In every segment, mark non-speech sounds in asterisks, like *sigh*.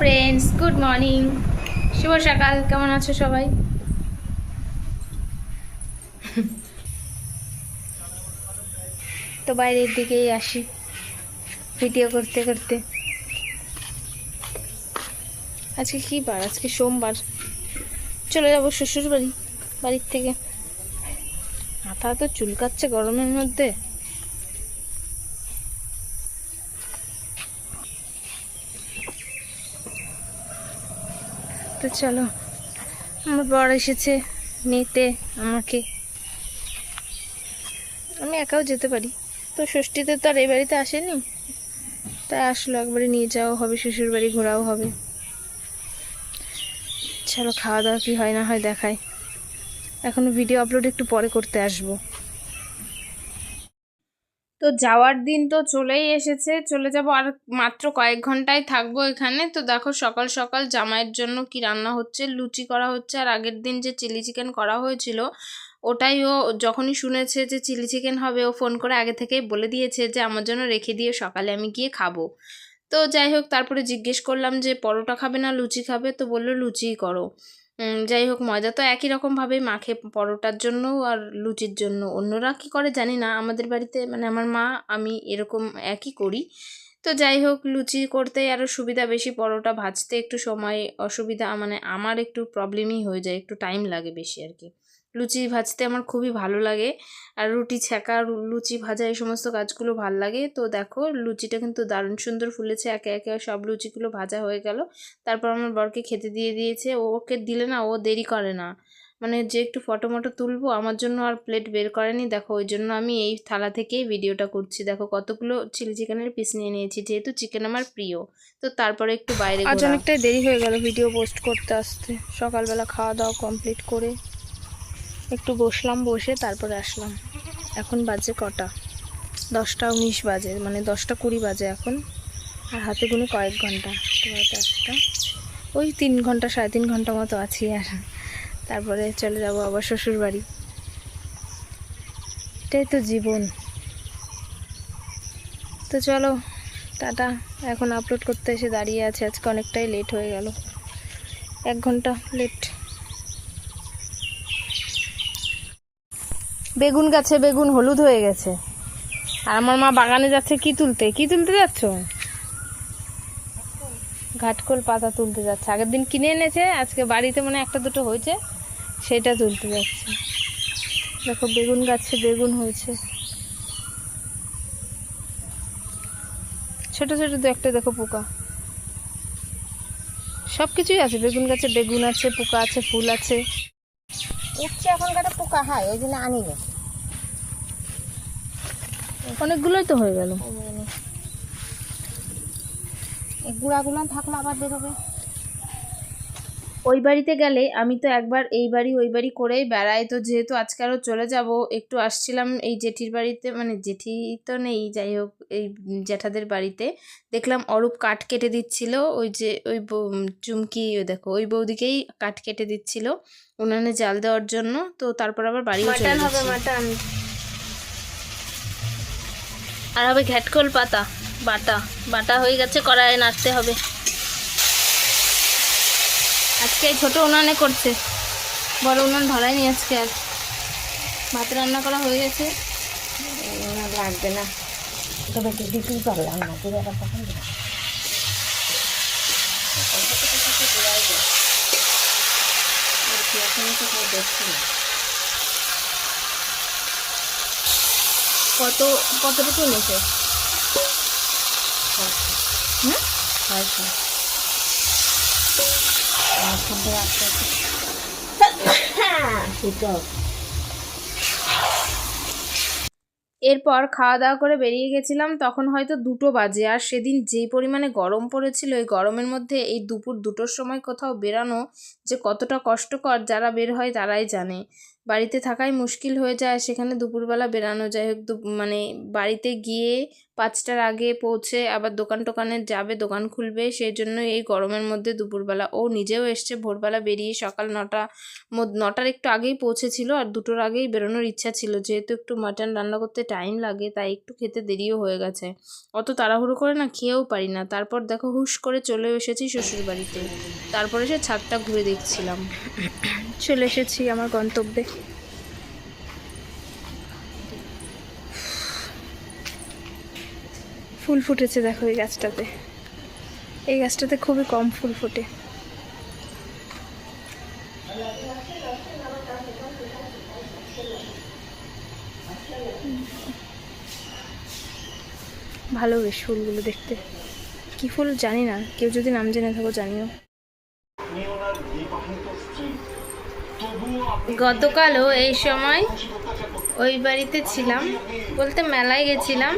Friends good morning শুভ সকাল, কেমন আছো সবাই? তো বাইরের দিকেই আসি, ভিডিও করতে করতে। আজকে কি বার? আজকে সোমবার। চলে যাব শ্বশুর বাড়ি বাড়ির থেকে। মাথা তো চুলকাচ্ছে গরমের মধ্যে। তো চলো, আমার বর এসেছে নিতে আমাকে। আমি একাও যেতে পারি। তো ষষ্ঠীতে তো আর এই বাড়িতে আসেনি। তাই আসলো, একবারে নিয়ে যাওয়া হবে, শ্বশুর বাড়ি ঘোরাও হবে। চলো, খাওয়া দাওয়া কি হয় না হয় দেখায় এখনও ভিডিও আপলোড একটু পরে করতে আসব। তো যাওয়ার দিন তো চলেই এসেছে, চলে যাব আর মাত্র কয়েক ঘন্টায় থাকব এখানে। তো দেখো সকাল সকাল জামাইয়ের জন্য কি রান্না হচ্ছে, লুচি করা হচ্ছে আর আগের দিন যে চিলি চিকেন করা হয়েছিল, ওটাই ও যখনই শুনেছে যে চিলি চিকেন হবে, ও ফোন করে আগে থেকেই বলে দিয়েছে যে আমার জন্য রেখে দিয়ে সকালে আমি গিয়ে খাব। তো যাই হোক, তারপরে জিজ্ঞেস করলাম যে পরোটা খাবে না, লুচি খাবে? তো বলল, লুচিই করো। যাই হোক, ময়দা তো একই রকমভাবেই মাখে পরোটার জন্য আর লুচির জন্য। অন্যরা কি করে জানি না, আমাদের বাড়িতে মানে আমার মা, আমি এরকম একই করি। তো যাই হোক, লুচি করতে আরও সুবিধা বেশি, পরোটা ভাজতে একটু সময়, অসুবিধা মানে আমার একটু প্রবলেমই হয়ে যায়, একটু টাইম লাগে বেশি আর কি। লুচি ভাজতে আমার খুবই ভালো লাগে। আর রুটি ছ্যাঁকা রু- লুচি ভাজা এই সমস্ত কাজগুলো ভালো লাগে। তো দেখো লুচিটা কিন্তু দারুণ সুন্দর ফুলেছে। একে একে সব লুচিগুলো ভাজা হয়ে গেল। তারপর আমার বরকে খেতে দিয়ে দিয়েছে। ওকে দিলে না ও দেরি করে না। মানে যে একটু ফটো মটো তুলবো আমার জন্য আর প্লেট বের করেনি। দেখো ওই জন্য আমি এই থালা থেকেই ভিডিওটা করছি। দেখো কতগুলো চিলি চিকেনের পিস নিয়ে নিয়েছি। যেহেতু চিকেন আমার প্রিয় তো তারপরে একটু বাইরে আজ অনেকটাই দেরি হয়ে গেল ভিডিও পোস্ট করতে আসতে। সকালবেলা খাওয়া দাওয়া কমপ্লিট করে। একটু বসলাম, বসে তারপরে আসলাম। এখন বাজে কটা? দশটা উনিশ বাজে মানে দশটা কুড়ি বাজে এখন। আর হাতে গুনে কয়েক ঘণ্টা, তোমার একটা। ওই তিন ঘণ্টা, সাড়ে তিন ঘণ্টা মতো আছি আর। তারপরে চলে যাব আবার শ্বশুর বাড়ি এটাই তো জীবন। তো চলো, টাটা। এখন আপলোড করতে এসে দাঁড়িয়ে আছে, আজকে অনেকটাই লেট হয়ে গেল। এক ঘণ্টা লেট বেগুন গাছে বেগুন হলুদ হয়ে গেছে। আর আমার মা বাগানে যাচ্ছে কি তুলতে? কি তুলতে যাচ্ছ? ঘাটকোল পাতা তুলতে যাচ্ছে। আগের দিন কিনে এনেছে, আজকে বাড়িতে মনে একটা দুটো হয়েছে, সেটা তুলতে যাচ্ছে। দেখো, বেগুন গাছে বেগুন হয়েছে। ছোট ছোট দু একটা দেখো পোকা। সব কিছুই আছে। বেগুন গাছে বেগুন আছে, পোকা আছে, ফুল আছে। উঠছে এখন কাটা পোকা হয় ওই জন্য আনি না অনেকগুলোই তো হয়ে গেল। এই গুঁড়াগুলো থাকলে আবার বেরোবে ওই বাড়িতে গেলে আমি তো একবার এই বাড়ি ওই বাড়ি করেই বেড়াই। তো যেহেতু আজকে আরও চলে যাব একটু আসছিলাম এই জেঠির বাড়িতে মানে জেঠি তো নেই যাই হোক এই জ্যাঠাদের বাড়িতে। দেখলাম অরূপ কাঠ কেটে দিচ্ছিল ওই যে ওই বৌ- চুমকি দেখো ওই বৌদিকেই কাঠ কেটে দিচ্ছিল উনানে জাল দেওয়ার জন্য। তো তারপর আবার বাড়িও হবে। মাটন। আর হবে ঘ্যাটকোল পাতা বাটা। বাটা হয়ে গেছে কড়াইয়ে নাড়তে হবে। আজকে ছোটো উনানে করছে। বড় উনান ধরায়নি আজকে আর। ভাত রান্না করা হয়ে গেছে। লাগবে না। তবে দিতেই পারলাম না পুরো কথা কত, কতটুকু হুম *coughs* এরপর খাওয়া দাওয়া করে বেরিয়ে গেছিলাম, তখন হয়তো দুটো বাজে। আর সেদিন যেই পরিমাণে গরম পড়েছিল, এই গরমের মধ্যে এই দুপুর দুটোর সময় কোথাও বেরানো যে কতটা কষ্টকর যারা বের হয় তারাই জানে। বাড়িতে থাকাই মুশকিল হয়ে যায় সেখানে দুপুরবেলা বেরানো যায় হোক মানে বাড়িতে গিয়ে পাঁচটার আগে পৌঁছে আবার দোকান টোকানে যাবে, দোকান খুলবে, সেই জন্য এই গরমের মধ্যে দুপুরবেলা। ও নিজেও এসছে, ভোরবেলা বেরিয়ে সকাল নটা নটার একটু আগেই পৌঁছেছিল, আর দুটোর আগেই বেরোনোর ইচ্ছা ছিল। যেহেতু একটু মাটন রান্না করতে টাইম লাগে, তাই একটু খেতে দেরিও হয়ে গেছে। অত তাড়াহুড়ো করে না খেয়েও পারি না। তারপর দেখো হুশ করে চলে এসেছি শ্বশুর বাড়িতে। তারপরে সে ছাদটা ঘুরে দেখছিলাম। চলে এসেছি আমার গন্তব্যে। ফুল ফুটেছে দেখো এই গাছটাতে। এই গাছটাতে খুবই কম ফুল ফোটে। ভালো বেশ ফুলগুলো দেখতে। কি ফুল জানি না, কেউ যদি নাম জেনে থাকো জানিও। গতকালও এই সময় ওই বাড়িতে ছিলাম, বলতে মেলায় গেছিলাম।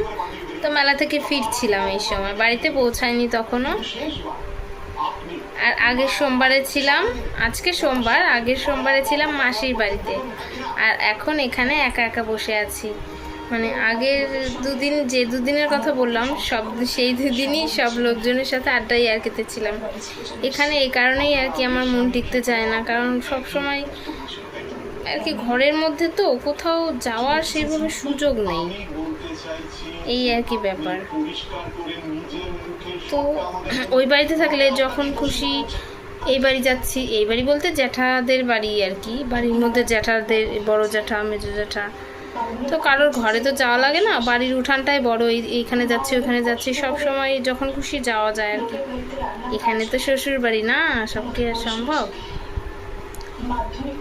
তো মেলা থেকে ফিরছিলাম এই সময়। বাড়িতে পৌঁছায়নি তখনও। আর আগের সোমবারে ছিলাম, আজকে সোমবার, আগের সোমবারে ছিলাম মাসির বাড়িতে। আর এখন এখানে একা একা বসে আছি। মানে আগের দুদিন, যে দুদিনের কথা বললাম, সব সেই দুদিনই সব লোকজনের সাথে আড্ডাই আর খেতে ছিলাম এখানে এই কারণেই আর কি আমার মন টিকতে চায় না, কারণ সব সময় আর কি ঘরের মধ্যে তো কোথাও যাওয়ার সেইভাবে সুযোগ নেই। এই আর কি ব্যাপার। তো ওই বাড়িতে থাকলে যখন খুশি এই বাড়ি যাচ্ছি, এই বাড়ি বলতে জ্যাঠাদের বাড়ি আর কি। বাড়ির মধ্যে জ্যাঠাদের, বড় জ্যাঠা, মেজো জ্যাঠা। তো কারোর ঘরে তো যাওয়া লাগে না, বাড়ির উঠানটাই বড়, এই- এইখানে যাচ্ছি, ওখানে যাচ্ছি, সব সময় যখন খুশি যাওয়া যায় আর কি। এখানে তো শ্বশুর বাড়ি না, সব কি আর সম্ভব?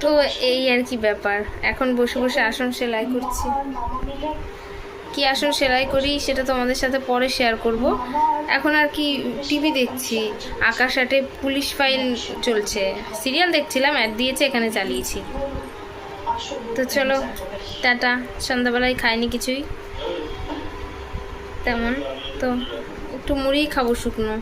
তো এই আর কি ব্যাপার। এখন বসে বসে আসন সেলাই করছি। কি আসন সেলাই করি সেটা তোমাদের সাথে পরে শেয়ার করব। এখন আর কি টিভি দেখছি। আকাশ আটে পুলিশ ফাইল চলছে। সিরিয়াল দেখছিলাম অ্যাড দিয়েছে, এখানে চালিয়েছি। তো চলো, টাটা। সন্ধ্যাবেলায় খাইনি কিছুই। তেমন। তো একটু মুড়িই খাব শুকনো।